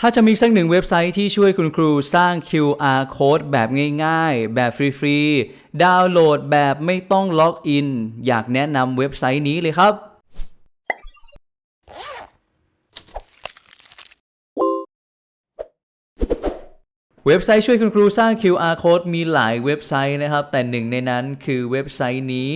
ถ้าจะมีสักหนึ่งเว็บไซต์ที่ช่วยคุณครูสร้าง QR code แบบง่ายๆ แบบฟรีๆ ดาวน์โหลดแบบไม่ต้องล็อกอิน อยากแนะนำเว็บไซต์นี้เลยครับ เว็บไซต์ช่วยคุณครูสร้าง QR code มีหลายเว็บไซต์นะครับ แต่หนึ่งในนั้นคือเว็บไซต์นี้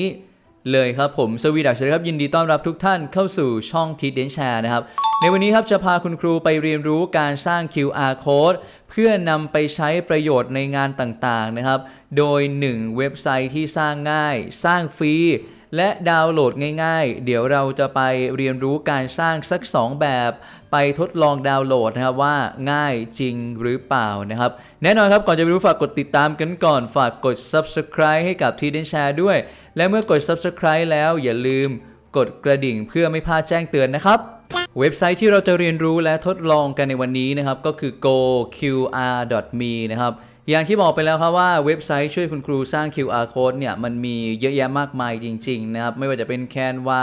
เลยครับผมสวีดักชครับยินดีต้อนรับทุกท่านเข้าสู่ช่องทีเดนแชร์นะครับ ในวันนี้ครับจะพาคุณครูไปเรียนรู้การสร้าง QR code เพื่อนำไปใช้ประโยชน์ในงานต่างๆนะครับ โดย 1 เว็บไซต์ที่สร้างง่าย สร้างฟรีและดาวน์โหลดง่ายๆ เดี๋ยวเราจะไปเรียนรู้การสร้างสัก 2 แบบ ไปทดลองดาวน์โหลดนะครับว่าง่ายจริงหรือเปล่านะครับ แน่นอนครับก่อนจะไปรู้ฝากกดติดตามกันก่อนฝากกด subscribe ให้กับทีเดนแชร์ด้วย และเมื่อกด subscribe แล้วอย่าลืมกดกระดิ่งเพื่อไม่พลาดแจ้งเตือนนะครับ เว็บไซต์ที่เราจะเรียนรู้และทดลองกันในวันนี้นะครับ ก็คือ goqr.me นะครับอย่างที่บอกไปแล้วครับว่าเว็บไซต์ช่วยคุณครูสร้าง QR code เนี่ยมันมีเยอะแยะมากมายจริง ๆ นะครับ ไม่ว่าจะเป็น Canva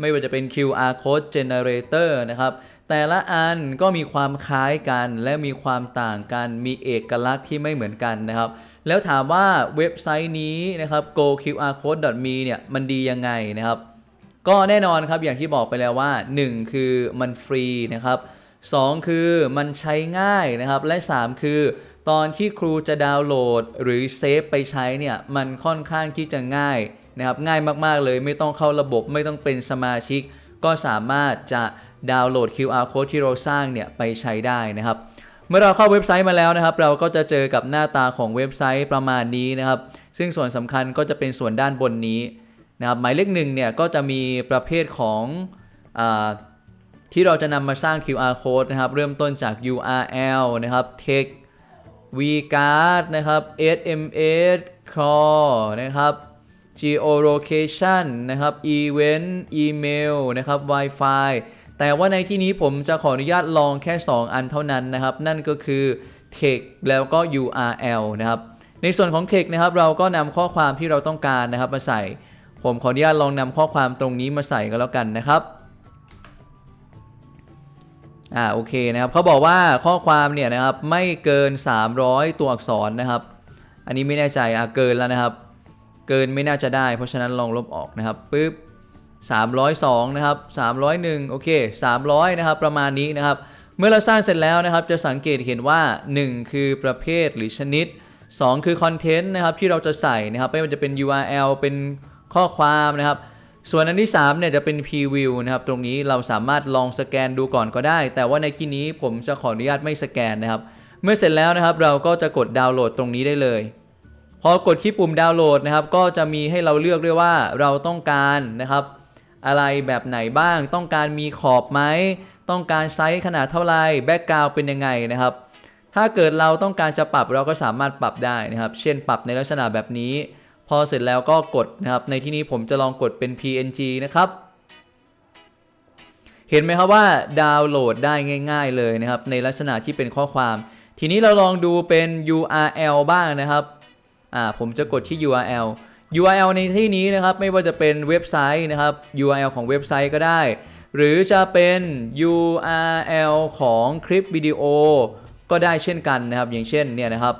ไม่ว่าจะเป็น QR code generator นะครับแต่ละอันก็มีความคล้ายกันและมีความต่างกันมีเอกลักษณ์ที่ไม่เหมือนกันนะครับ แล้วถามว่าเว็บไซต์นี้นะครับ goqrcode.me เนี่ยมันดียังไงนะครับ ก็แน่นอนครับอย่างที่บอกไปแล้วว่า 1 คือมันฟรีนะครับ 2 คือมันใช้ง่ายนะครับ และ 3 คือตอนที่ครูจะดาวน์โหลดหรือเซฟไปใช้เนี่ยมันค่อนข้างที่จะง่ายนะครับง่ายมากๆเลยไม่ต้องเข้าระบบไม่ต้องเป็นสมาชิก ก็สามารถจะดาวน์โหลด QR code ที่เราสร้างเนี่ยไปใช้ได้นะครับ มื่อเราเข้าเว็บไซต์มาแล้วนะครับ เราก็จะเจอกับหน้าตาของเว็บไซต์ประมาณนี้นะครับ ซึ่งส่วนสำคัญก็จะเป็นส่วนด้านบนนี้นะครับ หมายเลขหนึ่งเนี่ยก็จะมีประเภทของอที่เราจะนำมาสร้าง QR code นะครับ เริ่มต้นจาก URL นะครับ text vcard นะครับ SMS call นะครับ geolocation นะครับ event email นะครับ Wi-Fi แต่ว่าในที่นี้ผมจะขออนุญาตลองแค่ 2 อันเท่านั้นนะครับ นั่นก็คือ text แล้วก็ URL นะครับ ในส่วนของ text นะครับเราก็นำข้อความที่เราต้องการนะครับมาใส่ ผมขออนุญาตลองนำข้อความตรงนี้มาใส่ก็แล้วกันนะครับอ่าโอเคนะครับเขาบอกว่าข้อความเนี่ยนะครับไม่เกิน 300 ตัวอักษรนะครับ อันนี้ไม่แน่ใจอะเกินแล้วนะครับ เกินไม่น่าจะได้ เพราะฉะนั้นลองลบออกนะครับปึ๊บ 302นะครับ301โอเค300นะครับประมาณนี้นะครับเมื่อเราสร้างเสร็จแล้วนะครับจะสังเกตเห็นว่า 1 คือประเภทหรือชนิด 2 คือคอนเทนต์นะครับที่เราจะใส่นะครับไม่ว่าจะเป็น URL เป็นข้อความนะครับส่วนอันที่3เนี่ยจะเป็น preview นะครับตรงนี้เราสามารถลองสแกนดูก่อนก็ได้ แต่ว่าในที่นี้ผมจะขออนุญาตไม่สแกนนะครับเมื่อเสร็จแล้วนะครับเราก็จะกดดาวน์โหลดตรงนี้ได้เลยพอกดที่ปุ่มดาวน์โหลดนะครับก็จะมีให้เราเลือกด้วยว่าเราต้องการนะครับ อะไรแบบไหนบ้าง ต้องการมีขอบไหม ต้องการไซส์ขนาดเท่าไหร่แบ็กกราวเป็นยังไงนะครับ ถ้าเกิดเราต้องการจะปรับเราก็สามารถปรับได้นะครับ เช่นปรับในลักษณะแบบนี้ พอเสร็จแล้วก็กดนะครับ ในที่นี้ผมจะลองกดเป็น PNG นะครับ เห็นไหมครับว่าดาวน์โหลดได้ง่าย ๆ เลยนะครับ ในลักษณะที่เป็นข้อความ ทีนี้เราลองดูเป็น URL บ้างนะครับ อ่า ผมจะกดที่ URL URL ในที่นี้นะครับไม่ว่าจะเป็นเว็บไซต์นะครับ URL ของเว็บไซต์ก็ได้ หรือจะเป็น URL ของคลิปวิดีโอก็ได้เช่นกันนะครับ อย่างเช่นเนี่ยนะครับ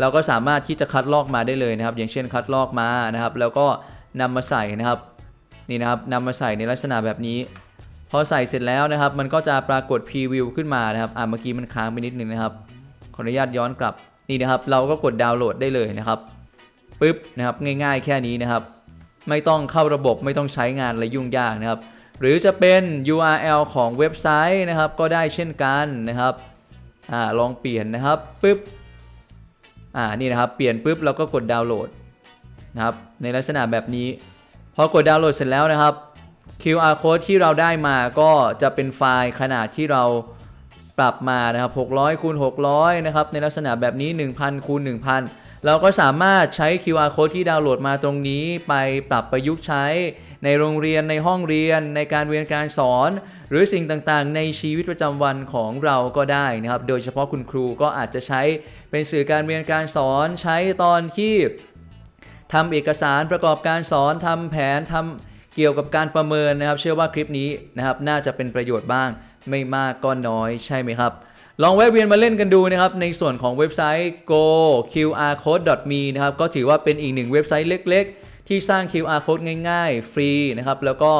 เราก็สามารถที่จะคัดลอกมาได้เลยนะครับ อย่างเช่นคัดลอกมานะครับ แล้วก็นำมาใส่นะครับนี่นะครับนำมาใส่ในลักษณะแบบนี้ พอใส่เสร็จแล้วนะครับ มันก็จะปรากฏพรีวิวขึ้นมานะครับอ่าเมื่อกี้มันค้างไปนิดนึงนะครับขออนุญาตย้อนกลับนี่นะครับ เราก็กดดาวน์โหลดได้เลยนะครับ ปึ๊บนะครับง่ายๆ แค่นี้นะครับ ไม่ต้องเข้าระบบไม่ต้องใช้งานอะไรยุ่งยากนะครับ หรือจะเป็น URL ของเว็บไซต์นะครับ ก็ได้เช่นกันนะครับอ่าลองเปลี่ยนนะครับปึ๊บอ่านี่นะครับ เปลี่ยนปุ๊บเราก็กดดาวน์โหลดนะครับในลักษณะแบบนี้ พอกดดาวน์โหลดเสร็จแล้วนะครับ QR code ที่เราได้มาก็จะเป็นไฟล์ขนาดที่เรา ปรับมานะครับ 600คูณ600 นะครับ ในลักษณะแบบนี้ 1,000คูณ1,000 เราก็สามารถใช้ QR code ที่ดาวน์โหลดมาตรงนี้ ไปปรับประยุกต์ใช้ในโรงเรียนในห้องเรียน ในการเรียนการสอน หรือสิ่งต่างๆ ในชีวิตประจำวันของเราก็ได้นะครับ โดยเฉพาะคุณครูก็อาจจะใช้เป็นสื่อการเรียนการสอนใช้ตอนที่ทำเอกสารประกอบการสอนทำแผนทำ เกี่ยวกับการประเมินนะครับ เชื่อว่าคลิปนี้นะครับน่าจะเป็นประโยชน์บ้าง ไม่มากก็น้อยใช่ไหมครับ ลองแวะเวียนมาเล่นกันดูนะครับ ในส่วนของเว็บไซต์ go qr code me นะครับก็ถือว่าเป็นอีกหนึ่งเว็บไซต์เล็ก ๆ ที่สร้าง QR code ง่าย ๆ ฟรีนะครับแล้วก็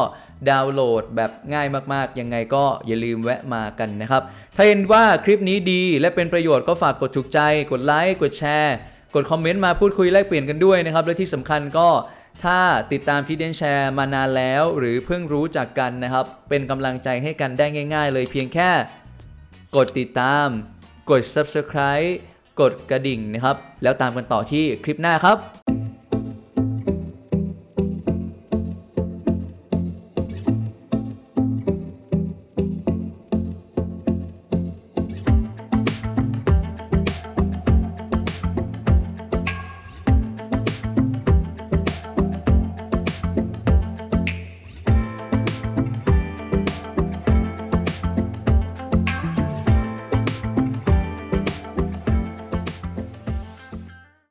ดาวน์โหลดแบบง่ายมากๆ ยังไงก็อย่าลืมแวะมากันนะครับ ถ้าเห็นว่าคลิปนี้ดีและเป็นประโยชน์ก็ฝากกดถูกใจ กดไลค์ กดแชร์ กดคอมเมนต์มาพูดคุยแลกเปลี่ยนกันด้วยนะครับ และที่สำคัญก็ ถ้าติดตามทีเดนแชร์มานานแล้วหรือเพิ่งรู้จักกันนะครับ เป็นกำลังใจให้กันได้ง่าย ๆ เลยเพียงแค่ กดติดตาม กด subscribe กดกระดิ่งนะครับ แล้วตามกันต่อที่คลิปหน้าครับ